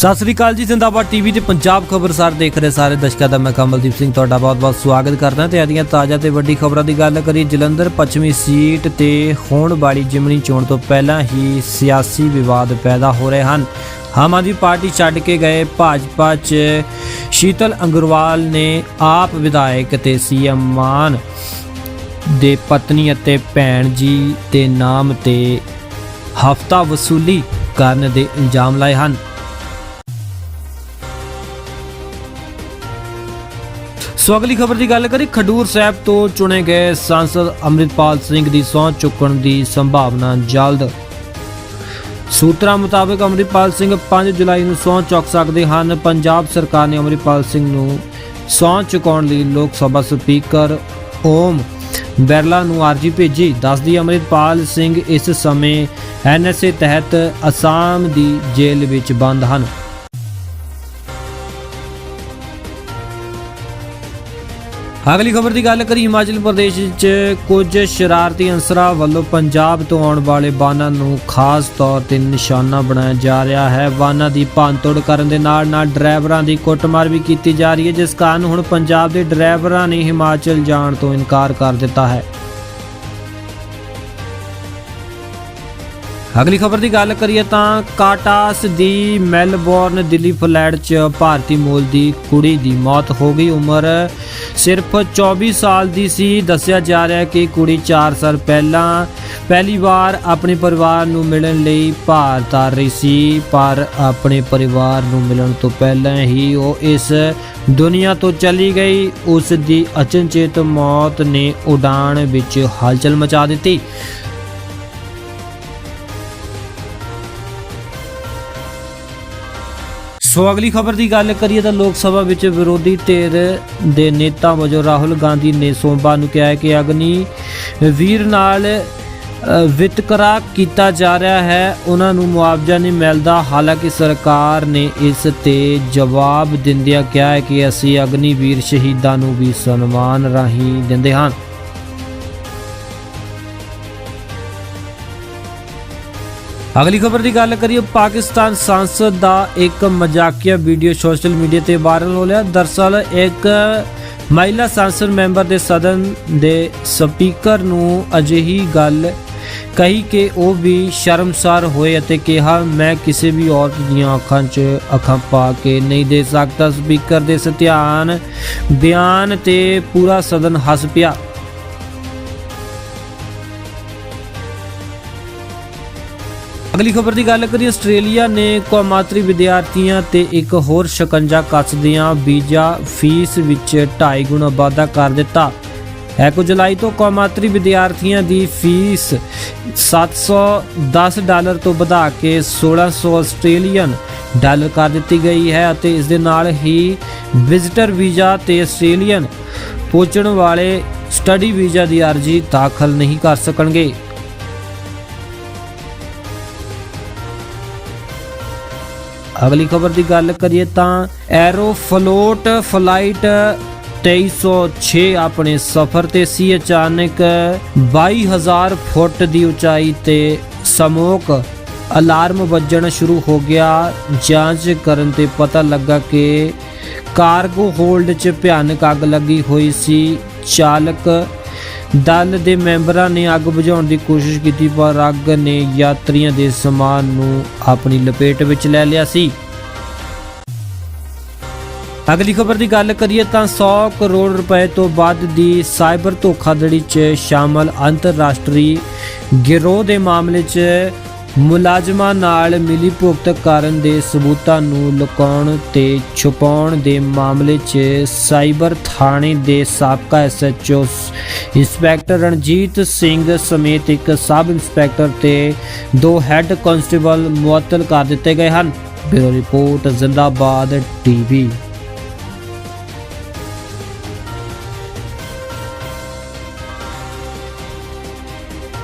ਸਤਿ ਸ੍ਰੀ ਅਕਾਲ ਜੀ, ਜ਼ਿੰਦਾਬਾਦ ਟੀਵੀ ਤੇ ਪੰਜਾਬ ਖਬਰਸਾਰ ਦੇਖ ਰਹੇ ਸਾਰੇ ਦਰਸ਼ਕਾਂ ਦਾ ਮੈਂ ਕਮਲਦੀਪ ਸਿੰਘ ਤੁਹਾਡਾ ਬਹੁਤ-ਬਹੁਤ ਸਵਾਗਤ ਕਰਦਾ ਤੇ ਦੀਆਂ ਤਾਜ਼ਾ ਤੇ ਵੱਡੀ ਖਬਰਾਂ ਦੀ ਗੱਲ ਕਰੀਏ, ਜਲੰਧਰ ਪੱਛਮੀ ਸੀਟ ਤੇ ਹੋਣ ਵਾਲੀ ਜਿਮਨੀ ਚੋਣ ਤੋਂ ਪਹਿਲਾਂ ਹੀ ਸਿਆਸੀ ਵਿਵਾਦ ਪੈਦਾ ਹੋ ਰਹੇ ਹਨ। ਆਮ ਆਦਮੀ ਪਾਰਟੀ ਛੱਡ ਕੇ ਗਏ ਭਾਜਪਾ 'ਚ ਸ਼ੀਤਲ ਅੰਗਰਵਾਲ ਨੇ ਆਪ ਵਿਧਾਇਕ ਤੇ ਸੀਐਮ ਮਾਨ ਦੇ ਪਤਨੀ ਅਤੇ ਭੈਣ ਜੀ ਦੇ ਨਾਮ ਤੇ ਹਫਤਾ ਵਸੂਲੀ ਕਰਨ ਦੇ ਇਲਜ਼ਾਮ ਲਾਏ ਹਨ। ਸੋ ਅਗਲੀ ਖਬਰ ਦੀ ਗੱਲ ਕਰੀ ਖਡੂਰ ਸਾਹਿਬ ਤੋਂ ਚੁਣੇ ਗਏ ਸੰਸਦ ਅੰਮ੍ਰਿਤਪਾਲ ਸਿੰਘ ਦੀ ਸਹੁੰ ਚੁੱਕਣ ਦੀ ਸੰਭਾਵਨਾ ਜਲਦ। ਸੂਤਰਾਂ ਮੁਤਾਬਕ ਅੰਮ੍ਰਿਤਪਾਲ ਸਿੰਘ 5 ਜੁਲਾਈ ਨੂੰ ਸਹੁੰ ਚੁੱਕ ਸਕਦੇ ਹਨ। ਪੰਜਾਬ ਸਰਕਾਰ ਨੇ ਅੰਮ੍ਰਿਤਪਾਲ ਸਿੰਘ ਨੂੰ ਸਹੁੰ ਚੁਕਾਉਣ ਲਈ ਲੋਕ ਸਭਾ ਸਪੀਕਰ ਓਮ ਬਿਰਲਾ ਨੂੰ ਅਰਜ਼ੀ ਭੇਜੀ। ਦੱਸਦੀ ਅੰਮ੍ਰਿਤਪਾਲ ਸਿੰਘ ਇਸ ਸਮੇਂ ਐਨਐਸਏ ਤਹਿਤ ਅਸਾਮ ਦੀ ਜੇਲ੍ਹ ਵਿੱਚ ਬੰਦ ਹਨ। ਅਗਲੀ ਖਬਰ ਦੀ ਗੱਲ ਕਰੀ ਹਿਮਾਚਲ ਪ੍ਰਦੇਸ਼ ਵਿੱਚ ਕੁਝ ਸ਼ਰਾਰਤੀ ਅੰਸਰਾਂ ਵੱਲੋਂ ਪੰਜਾਬ ਤੋਂ ਆਉਣ ਵਾਲੇ ਵਾਹਨਾਂ ਨੂੰ ਖਾਸ ਤੌਰ ਤੇ ਨਿਸ਼ਾਨਾ ਬਣਾਇਆ ਜਾ ਰਿਹਾ ਹੈ। ਵਾਹਨਾਂ ਦੀ ਭੰਨਤੋੜ ਕਰਨ ਦੇ ਨਾਲ ਨਾਲ ਡਰਾਈਵਰਾਂ ਦੀ ਕੁੱਟਮਾਰ ਵੀ ਕੀਤੀ ਜਾ ਰਹੀ ਹੈ, ਜਿਸ ਕਾਰਨ ਹੁਣ ਪੰਜਾਬ ਦੇ ਡਰਾਈਵਰਾਂ ਨੇ ਹਿਮਾਚਲ ਜਾਣ ਤੋਂ ਇਨਕਾਰ ਕਰ ਦਿੱਤਾ ਹੈ। ਅਗਲੀ ਖਬਰ ਦੀ ਗੱਲ ਕਰੀਏ ਤਾਂ ਕਾਟਾਸ ਦੀ ਮੈਲਬੌਰਨ ਦਿੱਲੀ ਫਲੈਟ 'ਚ ਭਾਰਤੀ ਮੂਲ ਦੀ ਕੁੜੀ ਦੀ ਮੌਤ ਹੋ ਗਈ। ਉਮਰ ਸਿਰਫ 24 ਸਾਲ ਦੀ ਸੀ। ਦੱਸਿਆ ਜਾ ਰਿਹਾ ਕਿ ਕੁੜੀ 4 ਸਾਲ ਪਹਿਲਾਂ ਪਹਿਲੀ ਵਾਰ ਆਪਣੇ ਪਰਿਵਾਰ ਨੂੰ ਮਿਲਣ ਲਈ ਭਾਰਤ ਆ ਰਹੀ ਸੀ, ਪਰ ਆਪਣੇ ਪਰਿਵਾਰ ਨੂੰ ਮਿਲਣ ਤੋਂ ਪਹਿਲਾਂ ਹੀ ਉਹ ਇਸ ਦੁਨੀਆ ਤੋਂ ਚਲੀ ਗਈ। ਉਸ ਦੀ ਅਚਨਚੇਤ ਮੌਤ ਨੇ ਉਡਾਣ ਵਿੱਚ ਹਲਚਲ ਮਚਾ ਦਿੱਤੀ। ਸੋ ਅਗਲੀ ਖਬਰ ਦੀ ਗੱਲ ਕਰੀਏ ਤਾਂ ਲੋਕ ਸਭਾ ਵਿੱਚ ਵਿਰੋਧੀ ਧਿਰ ਦੇ ਨੇਤਾ ਵਜੋਂ ਰਾਹੁਲ ਗਾਂਧੀ ਨੇ ਸੋਮਵਾਰ ਨੂੰ ਕਿਹਾ ਹੈ ਕਿ ਅਗਨੀ ਵੀਰ ਨਾਲ ਵਿਤਕਰਾ ਕੀਤਾ ਜਾ ਰਿਹਾ ਹੈ। ਉਹਨਾਂ ਨੂੰ ਮੁਆਵਜ਼ਾ ਨਹੀਂ ਮਿਲਦਾ। ਹਾਲਾਂਕਿ ਸਰਕਾਰ ਨੇ ਇਸ ਤੇ ਜਵਾਬ ਦਿੰਦਿਆਂ ਕਿਹਾ ਹੈ ਕਿ ਅਸੀਂ ਅਗਨੀਵੀਰ ਸ਼ਹੀਦਾਂ ਨੂੰ ਵੀ ਸਨਮਾਨ ਰਾਹੀਂ ਦਿੰਦੇ ਹਾਂ। ਅਗਲੀ ਖਬਰ ਦੀ ਗੱਲ ਕਰੀਏ, ਪਾਕਿਸਤਾਨ ਸੰਸਦ ਦਾ ਇੱਕ ਮਜ਼ਾਕੀਆ ਵੀਡੀਓ ਸੋਸ਼ਲ ਮੀਡੀਆ ਤੇ ਵਾਇਰਲ ਹੋ ਰਿਹਾ। ਦਰਸਲ ਇੱਕ ਮਹਿਲਾ ਸੰਸਦ ਮੈਂਬਰ ਦੇ ਸਦਨ ਦੇ ਸਪੀਕਰ ਨੂੰ ਅਜਿਹੀ ਗੱਲ ਕਹੀ ਕਿ ਉਹ ਵੀ ਸ਼ਰਮਸਾਰ ਹੋਏ ਅਤੇ ਕਿਹਾ, ਮੈਂ ਕਿਸੇ ਵੀ ਔਰਤ ਦੀਆਂ ਅੱਖਾਂ 'ਚ ਅੱਖਾਂ ਪਾ ਕੇ ਨਹੀਂ ਦੇ ਸਕਦਾ। ਸਪੀਕਰ ਦੇ ਸਤਿਆਨ ਬਿਆਨ ਤੇ ਪੂਰਾ ਸਦਨ ਹੱਸ ਪਿਆ। ਅਗਲੀ ਖਬਰ ਦੀ ਗੱਲ ਕਰੀਏ, ਆਸਟ੍ਰੇਲੀਆ ਨੇ ਕੌਮਾਤਰੀ ਵਿਦਿਆਰਥੀਆਂ ਤੇ ਇੱਕ ਹੋਰ ਸ਼ਿਕੰਜਾ ਕੱਸਦਿਆਂ ਵੀਜ਼ਾ ਫੀਸ ਵਿੱਚ 2.5 ਗੁਣਾ ਵਾਧਾ ਕਰ ਦਿੱਤਾ। ਇੱਕ ਜੁਲਾਈ ਤੋਂ ਕੌਮਾਤਰੀ ਵਿਦਿਆਰਥੀਆਂ ਦੀ ਫੀਸ 710 ਡਾਲਰ ਤੋਂ ਵਧਾ ਕੇ 1600 ਆਸਟ੍ਰੇਲੀਅਨ ਡਾਲਰ ਕਰ ਦਿੱਤੀ ਗਈ ਹੈ ਅਤੇ ਇਸ ਦੇ ਨਾਲ ਹੀ ਵਿਜ਼ਿਟਰ ਵੀਜ਼ਾ ਤੇ ਆਸਟ੍ਰੇਲੀਅਨ ਪਹੁੰਚਣ ਵਾਲੇ ਸਟੱਡੀ ਵੀਜ਼ਾ ਦੀ ਅਰਜ਼ੀ ਦਾਖਲ ਨਹੀਂ ਕਰ ਸਕਣਗੇ। ਅਗਲੀ ਖਬਰ ਦੀ ਗੱਲ ਕਰੀਏ ਤਾਂ ਐਰੋ ਫਲੋਟ ਫਲਾਈਟ 2306 ਆਪਣੇ ਸਫ਼ਰ ਤੇ ਸੀ। ਅਚਾਨਕ 22000 ਫੁੱਟ ਦੀ ਉਚਾਈ ਤੇ ਸਮੋਕ ਅਲਾਰਮ ਵੱਜਣਾ ਸ਼ੁਰੂ ਹੋ ਗਿਆ। ਜਾਂਚ ਕਰਨ ਤੇ ਪਤਾ ਲੱਗਾ ਕਿ ਕਾਰਗੋ ਹੋਲਡ 'ਚ ਭਿਆਨਕ ਅੱਗ ਲੱਗੀ ਹੋਈ ਸੀ। ਚਾਲਕ ਦਲ ਦੇ ਮੈਂਬਰਾਂ ਨੇ ਅੱਗ ਬੁਝਾਉਣ ਦੀ ਕੋਸ਼ਿਸ਼ ਕੀਤੀ, ਪਰ ਅੱਗ ਨੇ ਯਾਤਰੀਆਂ ਦੇ ਸਮਾਨ ਨੂੰ ਆਪਣੀ ਲਪੇਟ ਵਿੱਚ ਲੈ ਲਿਆ ਸੀ। ਅਗਲੀ ਖਬਰ ਦੀ ਗੱਲ ਕਰੀਏ ਤਾਂ 100 ਕਰੋੜ ਰੁਪਏ ਤੋਂ ਵੱਧ ਦੀ ਸਾਈਬਰ ਧੋਖਾਧੜੀ 'ਚ ਸ਼ਾਮਲ ਅੰਤਰਰਾਸ਼ਟਰੀ ਗਿਰੋਹ ਦੇ ਮਾਮਲੇ 'ਚ ਮੁਲਾਜ਼ਮਾਂ ਨਾਲ ਮਿਲੀ ਭੁਗਤ ਕਰਨ ਦੇ ਸਬੂਤਾਂ ਨੂੰ ਲੁਕਾਉਣ ਤੇ ਛੁਪਾਉਣ ਦੇ ਮਾਮਲੇ 'ਚ ਸਾਈਬਰ ਥਾਣੇ ਦੇ ਸਾਬਕਾ ਐਸਐਚਓ ਇੰਸਪੈਕਟਰ ਰਣਜੀਤ ਸਿੰਘ ਸਮੇਤ ਇੱਕ ਸਬ ਇੰਸਪੈਕਟਰ ਤੇ ਦੋ ਹੈੱਡ ਕਾਂਸਟੇਬਲ ਮੁਅੱਤਲ ਕਰ ਦਿੱਤੇ ਗਏ ਹਨ। Bureau report, Zindabad, TV.